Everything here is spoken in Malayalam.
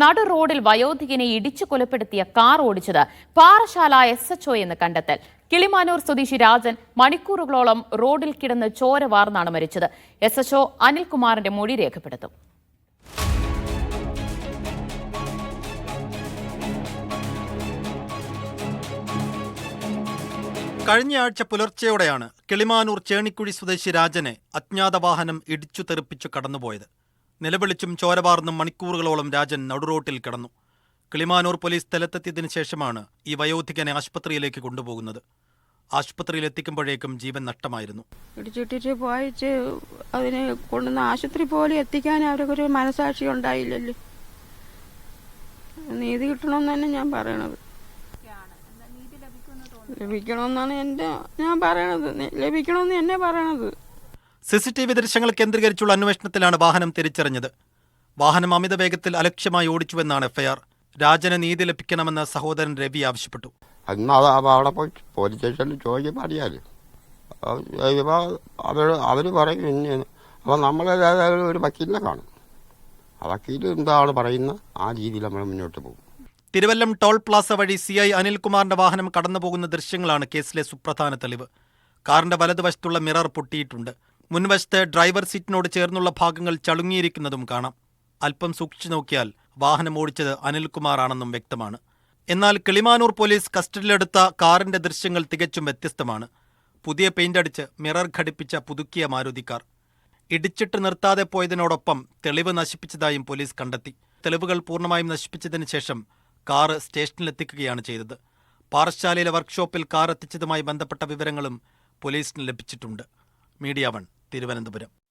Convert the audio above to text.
നടു റോഡിൽ വയോധികനെ ഇടിച്ചു കൊലപ്പെടുത്തിയ കാർ ഓടിച്ചത് പാറശാല എസ് എച്ച് എന്ന് കണ്ടെത്തൽ. കിളിമാനൂർ സ്വദേശി രാജൻ മണിക്കൂറുകളോളം റോഡിൽ കിടന്ന് ചോര വാർന്നാണ് മരിച്ചത്. എസ് എച്ച് അനിൽകുമാറിന്റെ മൊഴി രേഖപ്പെടുത്തും. കഴിഞ്ഞയാഴ്ച പുലർച്ചെയോടെയാണ് കിളിമാനൂർ ചേണിക്കുഴി സ്വദേശി രാജനെ അജ്ഞാത വാഹനം ഇടിച്ചു തെറിപ്പിച്ചു കടന്നുപോയത്. നിലവിളിച്ചും ചോരവാർന്നും മണിക്കൂറുകളോളം രാജൻ നടുറോട്ടിൽ കിടന്നു. കിളിമാനൂർ പോലീസ് സ്ഥലത്തെത്തിയതിനു ശേഷമാണ് ഈ വയോധികനെ ആശുപത്രിയിലേക്ക് കൊണ്ടുപോകുന്നത്. ആശുപത്രിയിൽ എത്തിക്കുമ്പോഴേക്കും ജീവൻ നഷ്ടമായിരുന്നു. ഇടിച്ചിട്ടിട്ട് പോയിച്ച് അതിനെ കൊണ്ടുവന്ന് ആശുപത്രി പോലെ എത്തിക്കാൻ അവർക്കൊരു മനസാക്ഷി ഉണ്ടായില്ലല്ലോ. നീതി കിട്ടണമെന്ന് തന്നെ ഞാൻ പറയണത്. ലഭിക്കണമെന്നാണ് എന്റെ ഞാൻ പറയണത്. ലഭിക്കണമെന്ന് എന്നെ പറയണത്. സി സി ടി വി ദൃശ്യങ്ങൾ കേന്ദ്രീകരിച്ചുള്ള അന്വേഷണത്തിലാണ് വാഹനം തിരിച്ചറിഞ്ഞത്. വാഹനം അമിത വേഗത്തിൽ അലക്ഷ്യമായി ഓടിച്ചുവെന്നാണ് എഫ്ഐആർ. രാജന് നീതി ലഭിക്കണമെന്ന് സഹോദരൻ രവി ആവശ്യപ്പെട്ടു. അന്ന് അവിടെ പോയി പോലീസ് സ്റ്റേഷനിൽ ചോദിക്കുമ്പോൾ അറിയാൽ അവർ അവർ പറയും അപ്പോൾ നമ്മൾ ഒരു വക്കീലിനെ കാണും. ആ വക്കീൽ എന്താണ് പറയുന്നത് ആ രീതിയിൽ നമ്മൾ മുന്നോട്ട് പോകും. തിരുവല്ലം ടോൾ പ്ലാസ വഴി സി ഐ അനിൽകുമാറിന്റെ വാഹനം കടന്നുപോകുന്ന ദൃശ്യങ്ങളാണ് കേസിലെ സുപ്രധാന തെളിവ്. കാറിന്റെ വലതുവശത്തുള്ള മിറർ പൊട്ടിയിട്ടുണ്ട്. മുൻവശത്തെ ഡ്രൈവർ സീറ്റിനോട് ചേർന്നുള്ള ഭാഗങ്ങൾ ചളുങ്ങിയിരിക്കുന്നതും കാണാം. അല്പം സൂക്ഷിച്ചു നോക്കിയാൽ വാഹനം ഓടിച്ചത് അനിൽകുമാറാണെന്നും വ്യക്തമാണ്. എന്നാൽ കിളിമാനൂർ പോലീസ് കസ്റ്റഡിയിലെടുത്ത കാറിന്റെ ദൃശ്യങ്ങൾ തികച്ചും വ്യത്യസ്തമാണ്. പുതിയ പെയിന്റ് അടിച്ച് മിറർ ഘടിപ്പിച്ച പുതുക്കിയ മാരുതി കാർ ഇടിച്ചിട്ട് നിർത്താതെ പോയതിനോടൊപ്പം തെളിവ് നശിപ്പിച്ചതായും പോലീസ് കണ്ടെത്തി. തെളിവുകൾ പൂർണമായും നശിപ്പിച്ചതിന് ശേഷം കാറ് സ്റ്റേഷനിലെത്തിക്കുകയാണ് ചെയ്തത്. പാറശാലയിലെ വർക്ക്ഷോപ്പിൽ കാർ എത്തിച്ചതുമായി ബന്ധപ്പെട്ട വിവരങ്ങളും പോലീസിന് ലഭിച്ചിട്ടുണ്ട്. Media one. തിരുവനന്തപുരം.